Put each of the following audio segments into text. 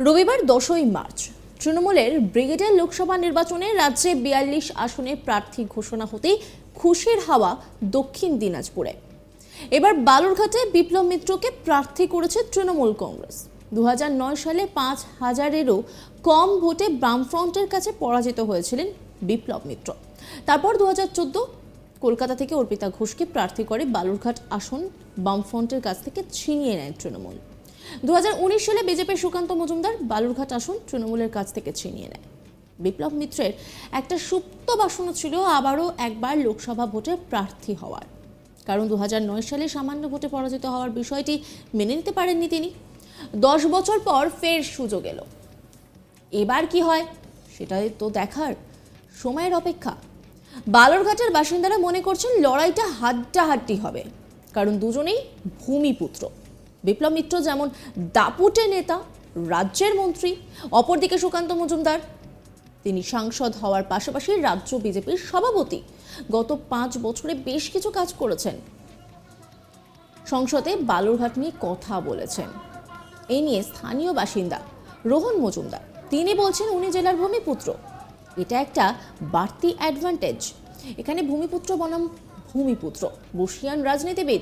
রবিবার দশই মার্চ, তৃণমূলের ব্রিগেডের লোকসভা নির্বাচনে রাজ্যে বিয়াল্লিশ আসনে প্রার্থী ঘোষণা হতেই খুশির হাওয়া দক্ষিণ দিনাজপুরে। এবার বালুরঘাটে বিপ্লব মিত্রকে প্রার্থী করেছে তৃণমূল কংগ্রেস। দু হাজার নয় সালে পাঁচ হাজারেরও কম ভোটে বামফ্রন্টের কাছে পরাজিত হয়েছিলেন বিপ্লব মিত্র। তারপর দু হাজার চোদ্দ কলকাতা থেকে অর্পিতা ঘোষকে প্রার্থী করে বালুরঘাট আসন বামফ্রন্টের কাছ থেকে ছিনিয়ে নেয় তৃণমূল। দু হাজার উনিশ সালে বিজেপির সুকান্ত মজুমদার বালুরঘাট আসন তৃণমূলের কাছ থেকে ছিনিয়ে নেয়। বিপ্লব মিত্রের একটা সুপ্ত বাসনা ছিল আবারও একবার লোকসভা ভোটে প্রার্থী হওয়ার। কারণ দু হাজার নয় সালে সামান্য ভোটে পরাজিত হওয়ার বিষয়টি মেনে নিতে পারেননি তিনি। দশ বছর পর ফের সুযোগ এলো। এবার কি হয় সেটাই তো দেখার সময়ের অপেক্ষা। বালুরঘাটের বাসিন্দারা মনে করছেন লড়াইটা হাড্ডাহাড্ডি হবে, কারণ দুজনেই ভূমিপুত্র। বিপ্লব মিত্র যেমন দাপুটে নেতা, রাজ্যের মন্ত্রী, অপরদিকে সুকান্ত মজুমদার, তিনি সাংসদ হওয়ার পাশাপাশি রাজ্য বিজেপির সভাপতি। গত পাঁচ বছরে বেশ কিছু কাজ করেছেন। সংসদে বালুরঘাট নিয়ে কথা বলেছেন। এ নিয়ে স্থানীয় বাসিন্দা রোহন মজুমদার। তিনি বলছেন, উনি জেলার ভূমিপুত্র। এটা একটা বাড়তি অ্যাডভান্টেজ এখানে ভূমিপুত্র বনাম ভূমিপুত্র। বসিয়ান রাজনীতিবিদ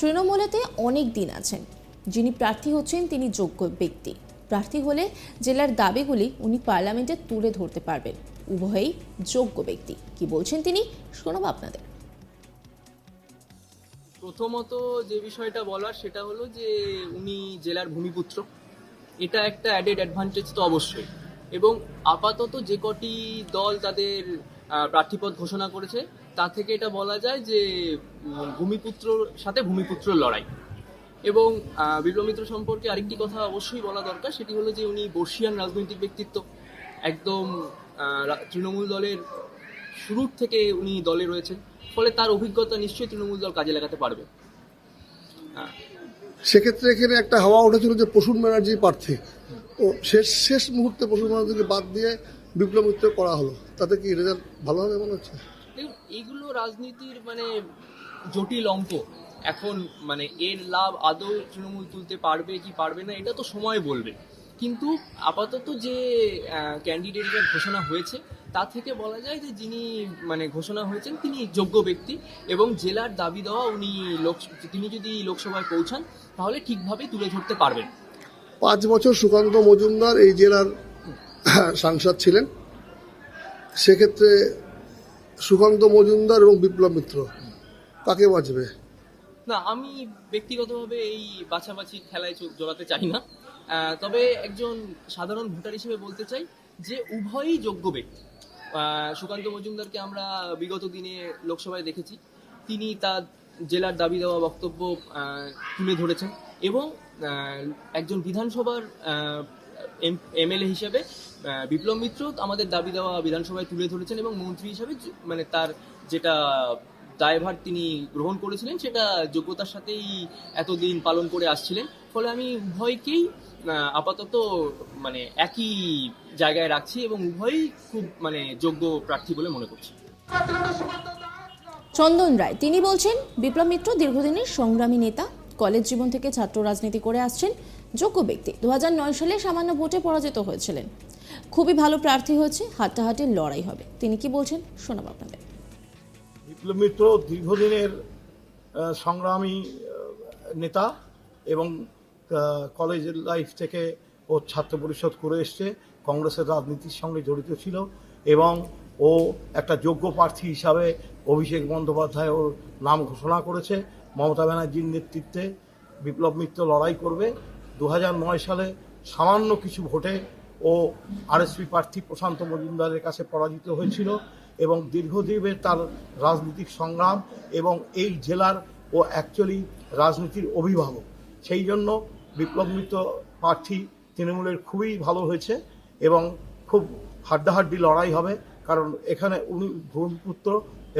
তৃণমূলেতে অনেক দিন আছেন। যিনি প্রার্থী হচ্ছেন তিনি যোগ্য ব্যক্তি। প্রার্থী হলে জেলার দাবিগুলি উনি পার্লামেন্টে তুলে ধরতে পারবেন। উভয়ই যোগ্য ব্যক্তি। কি বলছেন তিনি? শোনাব আপনাদের। প্রথমত যে বিষয়টা বলার সেটা হলো যে উনি জেলার ভূমিপুত্র। এটা একটা অ্যাডেড অ্যাডভান্টেজ তো অবশ্যই। এবং আপাতত যে কটি দল তাদের প্রার্থীপদ ঘোষণা করেছে তা থেকে এটা বলা যায় যে ভূমিপুত্রর সাথে ভূমিপুত্র লড়াই। এবং আহ, বিপ্লব মিত্র সম্পর্কে আরেকটি কথা অবশ্যই বলা দরকার সেটি হলো যে উনি বর্ষিয়ান রাজনৈতিক ব্যক্তিত্ব। একদম তৃণমূল দলের শুরুর থেকে উনি দলে রয়েছেন ফলে তার অভিজ্ঞতা নিশ্চয়ই তৃণমূল দল কাজে লাগাতে পারবে। সেক্ষেত্রে এখানে একটা হাওয়া উঠেছিল যে প্রসূন ব্যানার্জি প্রার্থী। ও শেষ শেষ মুহূর্তে প্রসূন ব্যানার্জিকে বাদ দিয়ে বিপ্লব করা হলো। তাতে কি রেজাল্ট ভালো হবে মনে হচ্ছে? দেখুন, এইগুলো রাজনীতির মানে জটিল অঙ্ক। এখন মানে এর লাভ আদৌ তৃণমূল তুলতে পারবে কি পারবে না, এটা তো সময় বলবে। কিন্তু আপাতত যে ক্যান্ডিডেটের ঘোষণা হয়েছে, তা থেকে বলা যায় যে যিনি মানে ঘোষণা হয়েছেন, তিনি যোগ্য ব্যক্তি এবং জেলার দাবি দেওয়া উনি লোক, তিনি যদি লোকসভায় পৌঁছান, তাহলে ঠিকভাবে তুলে ধরতে পারবেন। পাঁচ বছর সুকান্ত মজুমদার এই জেলার সাংসদ ছিলেন। সেক্ষেত্রে সুকান্ত মজুমদার এবং বিপ্লব মিত্র। কাকে বাঁচবে? না, আমি ব্যক্তিগতভাবে এই বাছাবাছি খেলায় চো- জড়াতে চাই না। তবে একজন সাধারণ ভোটার হিসেবে বলতে চাই যে উভয়ই যোগ্য ব্যক্তি। সুকান্ত মজুমদারকে আমরা বিগত দিনে লোকসভায় দেখেছি। তিনি তার জেলার দাবি দেওয়া বক্তব্য তুলে ধরেছেন এবং একজন বিধানসভার এমএলএ হিসেবে বিপ্লব মিত্র আমাদের দাবি দেওয়া বিধানসভায় তুলে ধরেছেন এবং মন্ত্রী হিসেবে মানে তার যেটা দায়ভার তিনি গ্রহণ করেছিলেন, সেটা যোগ্যতার সাথেই এতদিন পালন করে আসছিলেন। ফলে আমি উভয়কেই আপাতত মানে একই জায়গায় রাখছি এবং উভয়ই খুব মানে যোগ্য প্রার্থী বলে মনে করছি। চন্দন রায়, তিনি বলছেন, বিপ্লব মিত্র দীর্ঘদিনের সংগ্রামী নেতা, কলেজ জীবন থেকে ছাত্র রাজনীতি করে আসছেন, যোগ্য ব্যক্তি। দু হাজার নয় সালে সামান্য ভোটে পরাজিত হয়েছিলেন। খুবই ভালো প্রার্থী হয়েছে হাড্ডাহাড্ডি লড়াই হবে। তিনি কি বলছেন, শোনাব আপনাদের। বিপ্লব মিত্র দীর্ঘদিনের সংগ্রামী নেতা এবং কলেজ লাইফ থেকে ও ছাত্র পরিষদ করে এসছে। কংগ্রেসের রাজনীতির সঙ্গে জড়িত ছিল এবং ও একটা যোগ্য প্রার্থী হিসাবে অভিষেক বন্দ্যোপাধ্যায় ওর নাম ঘোষণা করেছে। মমতা ব্যানার্জির নেতৃত্বে বিপ্লব মিত্র লড়াই করবে। দু সালে সামান্য কিছু ভোটে ও আরএসপি প্রার্থী প্রশান্ত মজুমদারের কাছে পরাজিত হয়েছিল এবং দীর্ঘদিনের তার রাজনৈতিক সংগ্রাম এবং এই জেলার ও অ্যাকচুয়ালি রাজনীতির অভিভাবক। সেই জন্য বিপ্লব মিত্র প্রার্থী তৃণমূলের খুবই ভালো হয়েছে এবং খুব হাড্ডাহাড্ডি লড়াই হবে কারণ এখানে উনি ভূমিপুত্র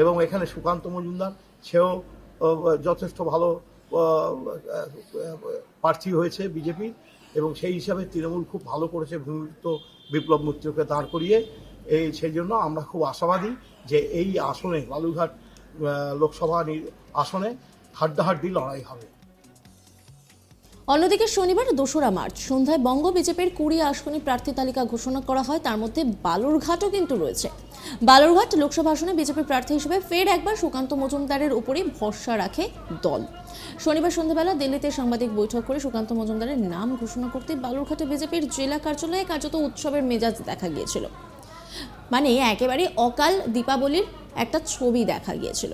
এবং এখানে সুকান্ত মজুমদার, সেও যথেষ্ট ভালো প্রার্থী হয়েছে বিজেপি এবং সেই হিসাবে তৃণমূল খুব ভালো করেছে ভূমিপুত্র বিপ্লব মিত্রকে দাঁড় করিয়ে। এই সেই জন্য আমরা খুব আশাবাদী যে এই আসনে বালুঘাট লোকসভা আসনে হাড্ডাহাড্ডি লড়াই হবে। অন্যদিকে শনিবার দোসরা মার্চ সন্ধ্যায় বঙ্গ বিজেপির কুড়ি আসনে প্রার্থী তালিকা ঘোষণা করা হয়, তার মধ্যে বালুরঘাটও কিন্তু রয়েছে। বালুরঘাট লোকসভা আসনে বিজেপির প্রার্থী হিসেবে ফের একবার সুকান্ত মজুমদারের উপরই ভরসা রাখে দল। শনিবার সন্ধ্যাবেলা দিল্লিতে সাংবাদিক বৈঠক করে সুকান্ত মজুমদারের নাম ঘোষণা করতে বালুরঘাটে বিজেপির জেলা কার্যালয়ে কার্যত উৎসবের মেজাজ দেখা গিয়েছিল। মানে একেবারে অকাল দীপাবলির একটা ছবি দেখা গিয়েছিল।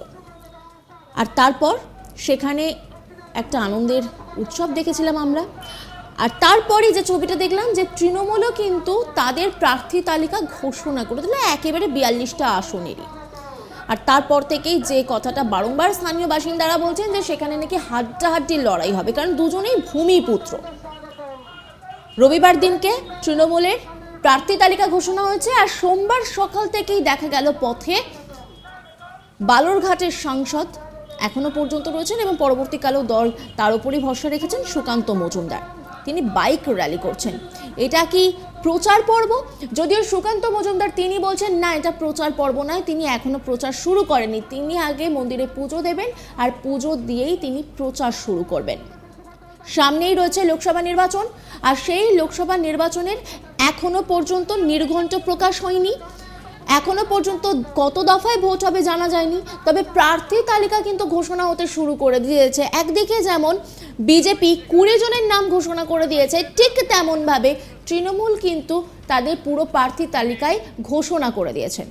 আর তারপর সেখানে একটা আনন্দের উৎসব দেখেছিলাম আমরা। আর তারপরে যে ছবিটা দেখলাম যে তৃণমূলও কিন্তু তাদের প্রার্থী তালিকা ঘোষণা করে দিল, একেবারে বিয়াল্লিশটা আসনেরই। আর তারপর থেকেই যে কথাটা বারংবার স্থানীয় বাসিন্দারা বলছেন যে সেখানে নাকি হাড্ডাহাড্ডির লড়াই হবে, কারণ দুজনেই ভূমিপুত্র। রবিবার দিনকে তৃণমূলের প্রার্থী তালিকা ঘোষণা হয়েছে, আর সোমবার সকাল থেকেই দেখা গেল পথে বালুরঘাটের সাংসদ এখনও পর্যন্ত রয়েছেন এবং পরবর্তীকালেও দল তার উপরই ভরসা রেখেছেন সুকান্ত মজুমদার। তিনি বাইক র্যালি করছেন। এটা কি প্রচার পর্ব? যদিও সুকান্ত মজুমদার তিনি বলছেন, না, এটা প্রচার পর্ব নয়। তিনি এখনও প্রচার শুরু করেননি। তিনি আগে মন্দিরে পুজো দেবেন আর পুজো দিয়েই তিনি প্রচার শুরু করবেন। সামনেই রয়েছে লোকসভা নির্বাচন। আর সেই লোকসভা নির্বাচনের এখনও পর্যন্ত নির্ঘণ্ট প্রকাশ হয়নি। এখনও পর্যন্ত কত দফায় ভোট হবে জানা যায়নি, তবে প্রার্থী তালিকা কিন্তু ঘোষণা হতে শুরু করে দিয়েছে। একদিকে যেমন বিজেপি কুড়ি জনের নাম ঘোষণা করে দিয়েছে, ঠিক তেমনভাবে তৃণমূল কিন্তু তাদের পুরো প্রার্থী তালিকায় ঘোষণা করে দিয়েছেন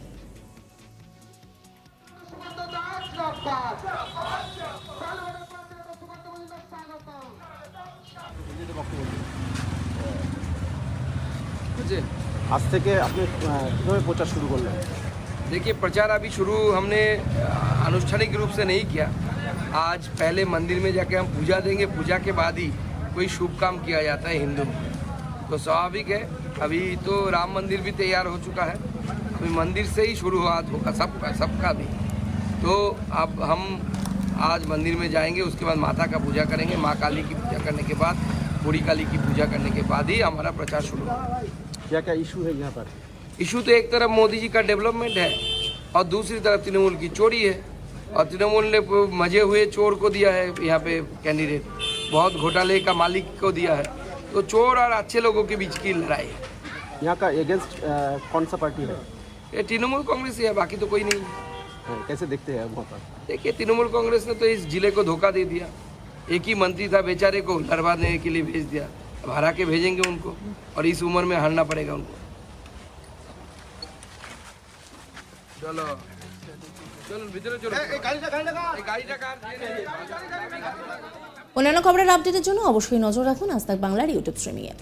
আজ থেকে আপনি আহ, কিভাবে প্রচার শুরু করলেন देखिए प्रचार अभी शुरू हमने अ, आनुष्ठानिक रूप से नहीं किया आज पहले मंदिर में जाके हम पूजा देंगे पूजा के बाद ही कोई शुभ काम किया जाता है हिंदू में तो स्वाभाविक है अभी तो राम मंदिर भी तैयार हो चुका है अभी मंदिर से ही शुरुआत होगा सबका सबका भी तो अब हम आज मंदिर में जाएंगे उसके बाद माता का पूजा करेंगे माँ काली की पूजा करने के बाद बूढ़ी काली की पूजा करने के बाद ही हमारा प्रचार शुरू होगा क्या क्या इशू है यहाँ पर? इशू तो एक तरफ़ मोदी जी का डेवलपमेंट है और दूसरी तरफ़ तृणमूल की चोरी है। और तृणमूल ने मज़े हुए चोर को दिया है यहाँ पे कैंडिडेट बहुत घोटाले का मालिक को दिया है। तो चोर और अच्छे लोगों के बीच की लड़ाई है। यहाँ का एगेंस्ट कौन सा पार्टी है? ये तृणमूल कांग्रेस ही है बाकी तो कोई नहीं है। हाँ, कैसे देखते हैं वहाँ पर? देखिए तृणमूल कांग्रेस ने तो इस ज़िले को धोखा दे दिया। एक ही मंत्री था बेचारे को लड़वा देने के लिए भेज दिया। अब हरा के भेजेंगे उनको और इस उम्र में हारना पड़ेगा उनको चलो চলুন ভিতরে চলুন এই গাড়িটা গাড়িটা কার অন্যান্য খবরের আপডেটের জন্য অবশ্যই নজর রাখুন আজ তাক বাংলার ইউটিউব স্ট্রিমিংয়ে